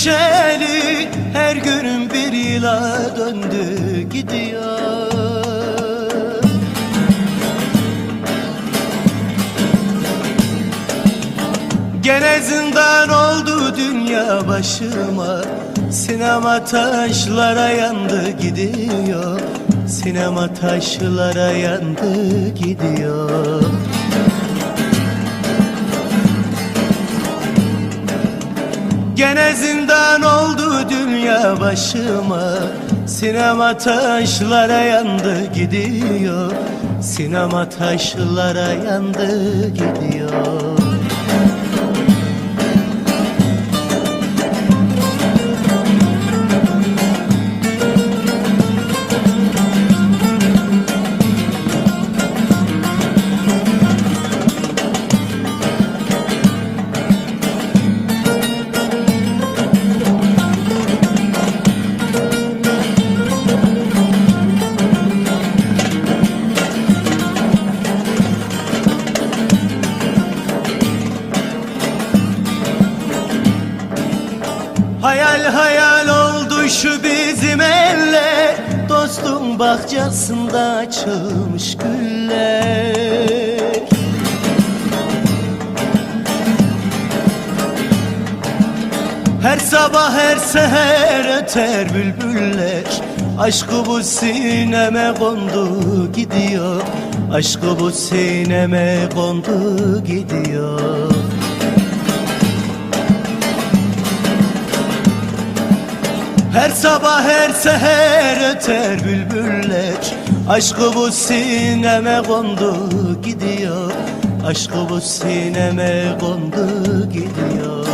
düşeli Her gün bir yıla döndü gidiyor. Gene zindan oldu dünya başıma Sinema taşlara yandı gidiyor. Sinema taşlara yandı gidiyor Gene zindan oldu dünya başıma. Sinema taşlara yandı gidiyor. Sinema taşlara yandı gidiyor Hayal hayal oldu şu bizim eller Dostum bahçesinde açılmış güller. Her sabah her seher öter bülbüller. Aşkı bu sineme kondu gidiyor. Aşkı bu sineme kondu gidiyor Her sabah her seher öter bülbüller Aşkı bu sineme kondu gidiyor. Aşkı bu sineme kondu gidiyor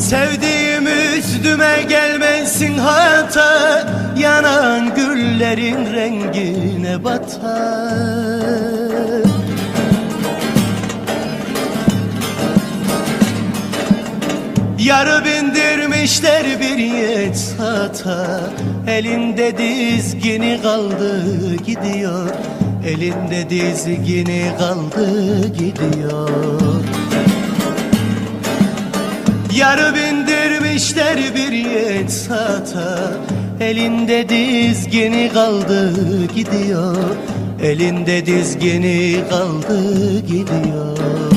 Sevdiğim üstüme gelmesin hata Yanan güllerin rengine batar. Yarı bindirmişler bir yet sata Elinde dizgini kaldı gidiyor. Elinde dizgini kaldı gidiyor Yarı bindirmişler bir yet sata. Elinde dizgini kaldı gidiyor. Elinde dizgini kaldı gidiyor